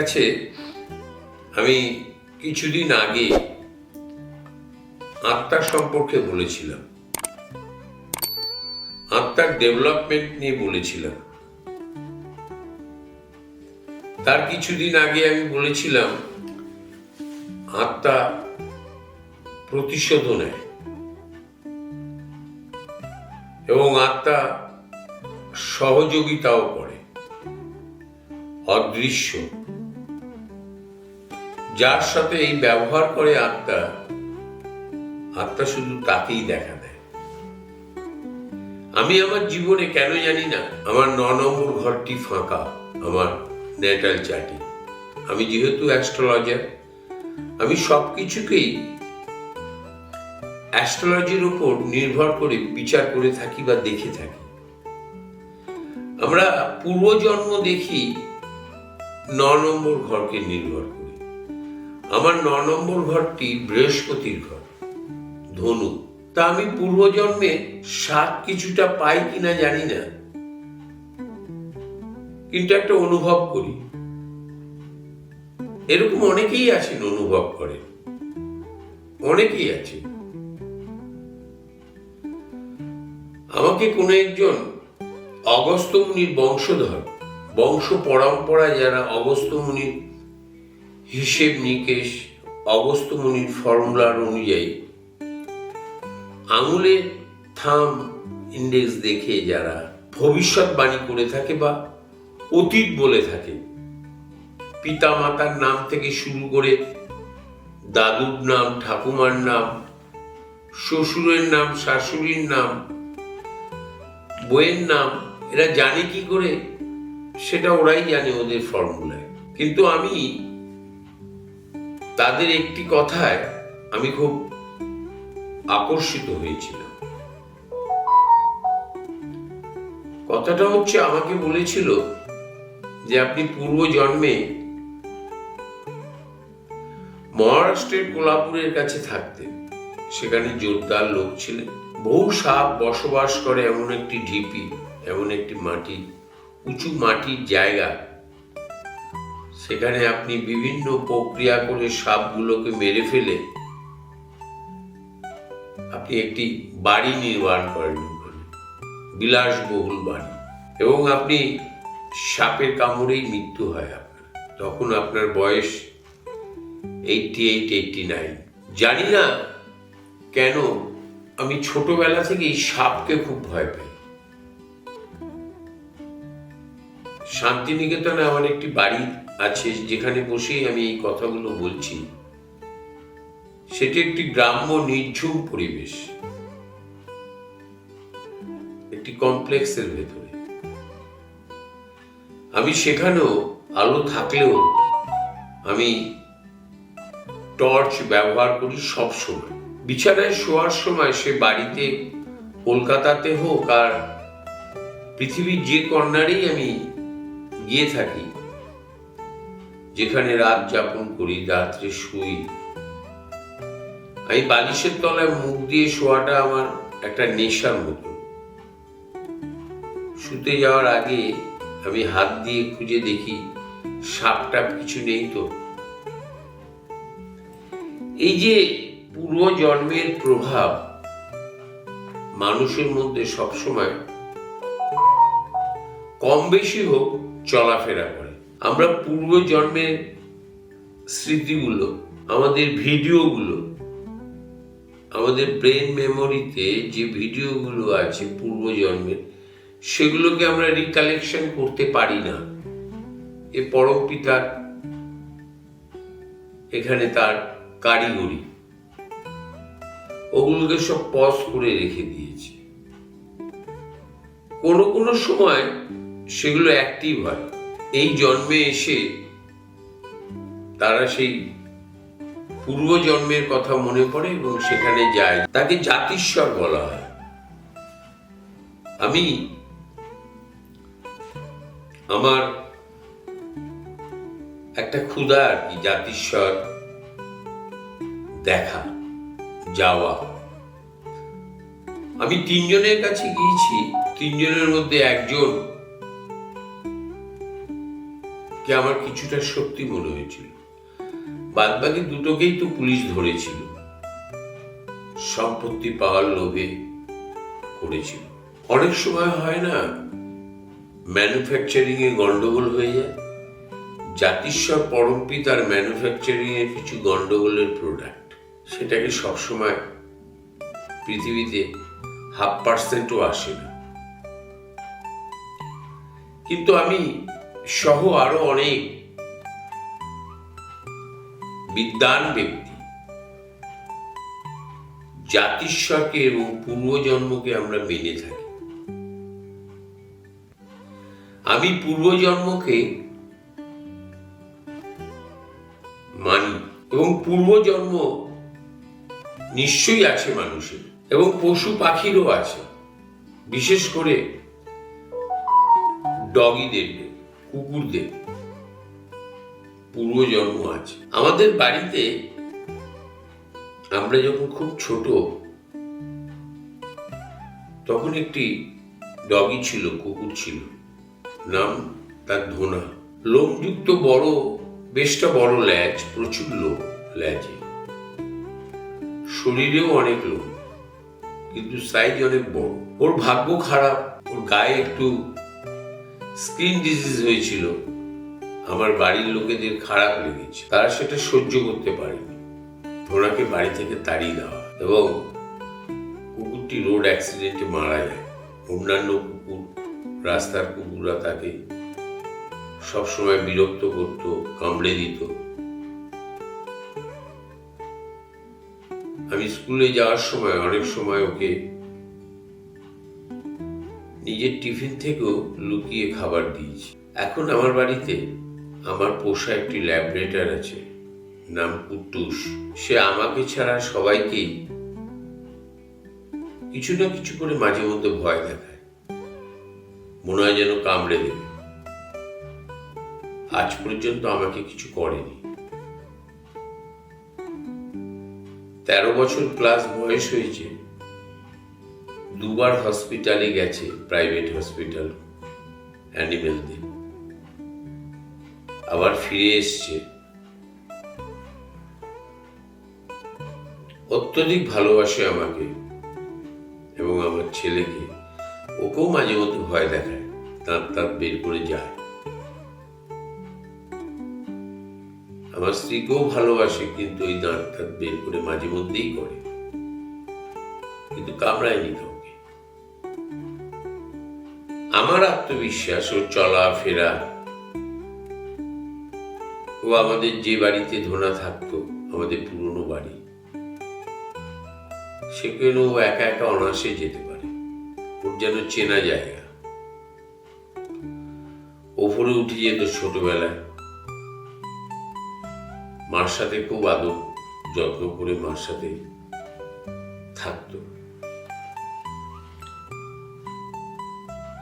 কাছে আমি কিছুদিন আগে আত্মা সম্পর্কে বলেছিলাম। আত্মার ডেভেলপমেন্ট নিয়ে বলেছিলাম। তার কিছুদিন আগে আমি বলেছিলাম, আত্মা প্রতিশোধও নেয়। এবং আত্মা সহযোগিতাও করে। অদৃশ্য। যার সাথে এই ব্যবহার করে আত্মা আত্মা শুধু তাকেই দেখা দেয়। আমি আমার জীবনে কেন জানি না, আমার ন নম্বর ঘরটি ফাঁকা, আমার নেটাল চাটি আমি যেহেতু অ্যাস্ট্রোলজার, আমি সব কিছুকেই অ্যাস্ট্রোলজির উপর নির্ভর করে বিচার করে থাকি বা দেখে থাকি। আমরা পূর্বজন্ম দেখি ন নম্বর ঘরকে নির্ভর করি। আমার ন নম্বর ঘরটি বৃহস্পতির ঘর। ধনু, তা আমি পূর্বজন্মে সাত কিছুটা পাই কিনা জানি না। কিন্তু একটা অনুভব করি। এরকম অনেকেই আছেন অনুভব করে অনেকেই আছে আমাকে কোনো একজন অগস্ত মুনির বংশধর, বংশ পরম্পরায় যারা অগস্ত মুনির হিসেব নিকেশ অগস্ত মুনির ফর্মুলার অনুযায়ী আঙুলের থাম ইন্ডেক্স দেখে যারা ভবিষ্যৎবাণী করে থাকে বা অতীত বলে থাকে পিতা মাতার নাম থেকে শুরু করে দাদুর নাম, ঠাকুমার নাম, শ্বশুরের নাম, শাশুড়ির নাম বইয়ের নাম, এরা জানে কি করে? সেটা ওরাই জানে ওদের ফর্মুলায়। কিন্তু আমি তাদের একটি কথায় আমি খুব আকর্ষিত হয়েছিলাম। কথাটা হচ্ছে, আমাকে বলেছিল যে আপনি পূর্ব জন্মে মহারাষ্ট্রের কোলাপুরের কাছে থাকতেন। সেখানে জোরদার লোক ছিলেন। বহু সাপ বসবাস করে এমন একটি ঢিপি, এমন একটি মাটি, উঁচু মাটির জায়গা সেখানে আপনি বিভিন্ন প্রক্রিয়া করে সাপগুলোকে মেরে ফেলে আপনি একটি বাড়ি নির্মাণ করেন বিলাসবহুল বাড়ি। এবং আপনি সাপের কামড়েই মৃত্যু হয় আপনার। তখন আপনার বয়স এইটটি এইট এইটটি নাইন জানি না কেন আমি ছোটবেলা থেকেই সাপকে খুব ভয় পাই। শান্তিনিকেতনে আমার একটি বাড়ি আছে, যেখানে বসেই আমি এই কথাগুলো বলছি, সেটি একটি গ্রাম্য নির্ঝুম পরিবেশ। একটি কমপ্লেক্সের ভেতরে। আমি সেখানেও আলো থাকলেও আমি টর্চ ব্যবহার করি সব সময়। বিছানায় শোয়ার সময় সে বাড়িতে, কলকাতাতে হোক আর পৃথিবীর যে কর্নারেই আমি গিয়ে থাকি যেখানে রাত যাপন করি, রাত্রে শুই। আমি বালিশের তলায় মুখ দিয়ে শোয়াটা আমার একটা নেশার মতো। শুতে যাওয়ার আগে আমি হাত দিয়ে খুঁজে দেখি সাপ টাপ কিছু নেই তো। এই যে পূর্ব জন্মের প্রভাব, মানুষের মধ্যে সবসময়, কম বেশি হোক চলাফেরা করে। আমরা পূর্ব জন্মের স্মৃতিগুলো, আমাদের ভিডিওগুলো, আমাদের ব্রেন মেমোরিতে যে ভিডিওগুলো আছে পূর্বজন্মের সেগুলোকে আমরা রিকালেকশন করতে পারি না। এ পরম পিতার, এখানে তার কারিগরি। ওগুলোকে সব পজ করে রেখে দিয়েছে। কোনো কোনো সময় সেগুলো অ্যাক্টিভ হয়। এই জন্মে এসে তারা সেই পূর্ব জন্মের কথা মনে পড়ে এবং সেখানে যায়। তাকে জাতিস্বর বলা হয়। আমি আমার একটা ক্ষুধা আর কি, জাতিস্বর দেখা, যাওয়া। আমি তিনজনের কাছে গিয়েছি। তিনজনের মধ্যে একজন কে আমার কিছুটা সত্যি মনে হয়েছিল। বাদবাকি দুটোকেই তো পুলিশ ধরেছিল। সম্পত্তি পাওয়ার লোভে করেছিল। অনেক সময় হয় না ম্যানুফ্যাকচারিং এ গন্ডগোল হয়ে যায়। জাতিস্বর পরমপি তার ম্যানুফ্যাকচারিং এর কিছু গন্ডগোলের প্রোডাক্ট সেটাকে সবসময় পৃথিবীতে হাফ পার্সেন্টও আসে না। কিন্তু আমি সহ আরও অনেক বিদ্যান ব্যক্তি। জাতিস্বরকে এবং পূর্বজন্মকে আমরা মেনে থাকি। আমি পূর্বজন্মকে মানি এবং পূর্বজন্ম নিশ্চয়ই আছে মানুষের এবং পশু পাখিরও আছে। বিশেষ করে ডগিদের কুকুরদের পূর্বজন্ম আছে। আমাদের বাড়িতে আমরা যখন খুব ছোট, তখন একটি ডগি ছিল, কুকুর ছিল। নাম তার ধোনা। লোমযুক্ত বড়, বেশটা বড় ল্যাজ, প্রচুর লোম ল্যাজে। শরীরেও অনেক লোম, কিন্তু সাইজ অনেক বড়। ওর ভাগ্য খারাপ, ওর গায়ে একটু স্কিন ডিজিজ হয়েছিল। আমার বাড়ির লোকেদের খারাপ লেগেছে। তারা সেটা সহ্য করতে পারেনি। ওনাকে বাড়ি থেকে তাড়িয়ে দেওয়া এবং কুকুরটি রোড অ্যাক্সিডেন্টে মারা যায়। অন্যান্য কুকুর, রাস্তার কুকুররা তাকে সবসময় বিরক্ত করত, কামড়ে দিত। আমি স্কুলে যাওয়ার সময়, অনেক সময় ওকে নিজের টিফিন থেকেও লুকিয়ে খাবার দিয়েছি। এখন আমার বাড়িতে আমার পোষা একটি ল্যাবরেটর আছে, নাম কুট্টুস সে আমাকে ছাড়া সবাইকেই কিছু না কিছু করে মাঝে মধ্যে ভয় দেখায়। মনে হয় যেন কামড়ে দেবে। আজ পর্যন্ত আমাকে কিছু করেনি। তেরো বছর ক্লাস বয়স হয়েছে। দুবার হসপিটালে গেছে প্রাইভেট হসপিটাল অ্যানিমেলদের আবার ফিরে এসছে। অত্যধিক ভালোবাসে আমাকে এবং আমার ছেলেকে। ওকেও মাঝে মধ্যে ভয় দেখায় দাঁত দাঁত বের করে যায়। আমার স্ত্রীকেও ভালোবাসে, কিন্তু ওই দাঁত দাঁত বের করে মাঝে মধ্যেই করে। কিন্তু কামড়ায়নি কাউকে আমার আত্মবিশ্বাস ও চলা ফেরা ও আমাদের যে বাড়িতে ধোনা থাকতো, আমাদের পুরনো বাড়ি সেখানে ও একা একা অনাসে যেতে পারে? ওর যেন চেনা জায়গা। ওপরে উঠে যেত ছোটবেলায়। মার সাথে খুব আদর, যত্ন করে মার সাথে থাকতো।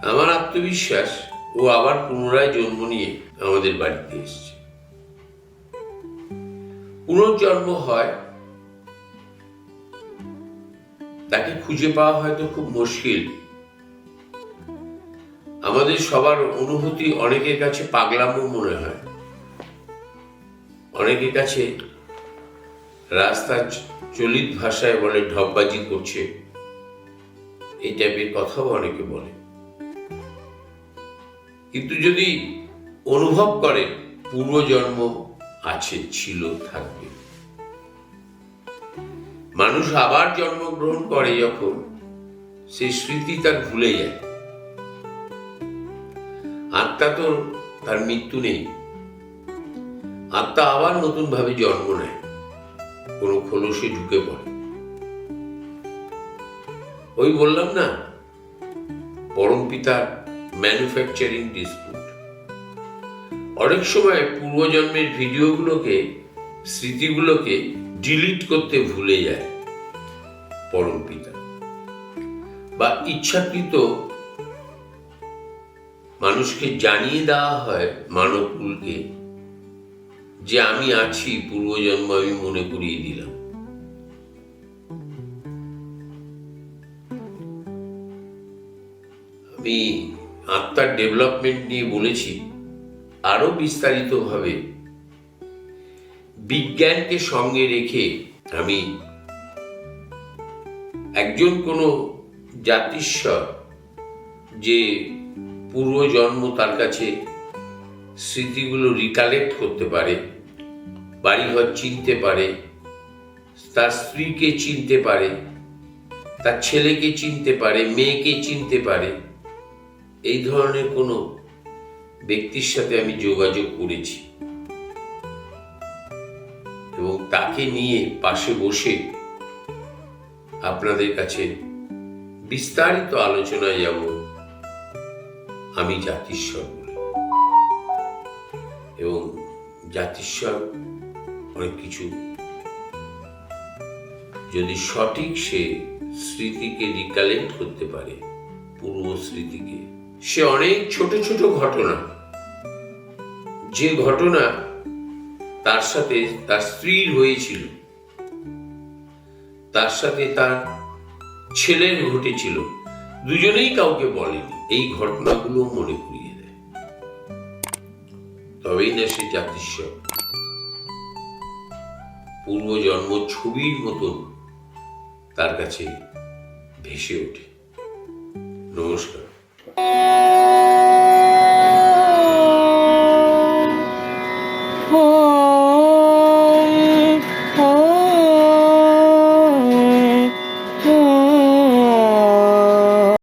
আমার আত্মবিশ্বাস ও আবার পুনরায় জন্ম নিয়ে আমাদের বাড়িতে এসছে। পুনর্জন্ম হয়, তাকে খুঁজে পাওয়া হয়তো খুব মুশকিল। আমাদের সবার অনুভূতি অনেকের কাছে পাগলামো মনে হয়। অনেকের কাছে রাস্তার চলিত ভাষায় বলে, ঢপবাজি করছে। এই টাইপের কথাও অনেকে বলে। কিন্তু যদি অনুভব করে, পূর্বজন্ম আছে ছিল থাকবে। মানুষ আবার জন্মগ্রহণ করে যখন সেই স্মৃতি তার ভুলে যায়। আত্মা তো তার মৃত্যু নেই। আত্মা আবার নতুন ভাবে জন্ম নেয়। কোনো খোলসে ঢুকে পড়ে। ওই বললাম না পরম পিতার ম্যানুফ্যাকচারিং ডিসপুট অনেক সময় পূর্বজন্মের ভিডিওগুলোকে, স্মৃতিগুলোকে ডিলিট করতে ভুলে যায় পরম পিতা। বা ইচ্ছাকৃত মানুষকে জানিয়ে দেওয়া হয় মানবকুলকে যে আমি আছি, পূর্বজন্ম আমি মনে করিয়ে দিলাম। আমি আত্মার ডেভেলপমেন্ট নিয়ে বলেছি, আরও বিস্তারিতভাবে। বিজ্ঞানকে সঙ্গে রেখে আমি একজন কোনো জাতিস্বর যে পূর্বজন্ম তার কাছে স্মৃতিগুলো রিকালেক্ট করতে পারে, বাড়িঘর চিনতে পারে, তার স্ত্রীকে চিনতে পারে, তার ছেলেকে চিনতে পারে, মেয়েকে চিনতে পারে এই ধরনের কোনো ব্যক্তির সাথে আমি যোগাযোগ করেছি। এবং তাকে নিয়ে পাশে বসে আপনাদের কাছে বিস্তারিত আলোচনায় যাব আমি জাতিস্বর বলে। এবং জাতিস্বর অনেক কিছু যদি সঠিক সে স্মৃতিকে রিকালেক্ট করতে পারে, পূর্ব স্মৃতিকে। সে অনেক ছোট ছোট ঘটনা। যে ঘটনা তার সাথে তার স্ত্রীর হয়েছিল। তার সাথে তার ছেলের ঘটেছিল। দুজনেই কাউকে বলেনি। এই ঘটনাগুলো মনে করিয়ে দেয়। তবেই না সে জাতিস্বর পূর্বজন্ম ছবির মতন তার কাছে ভেসে ওঠে। নমস্কার।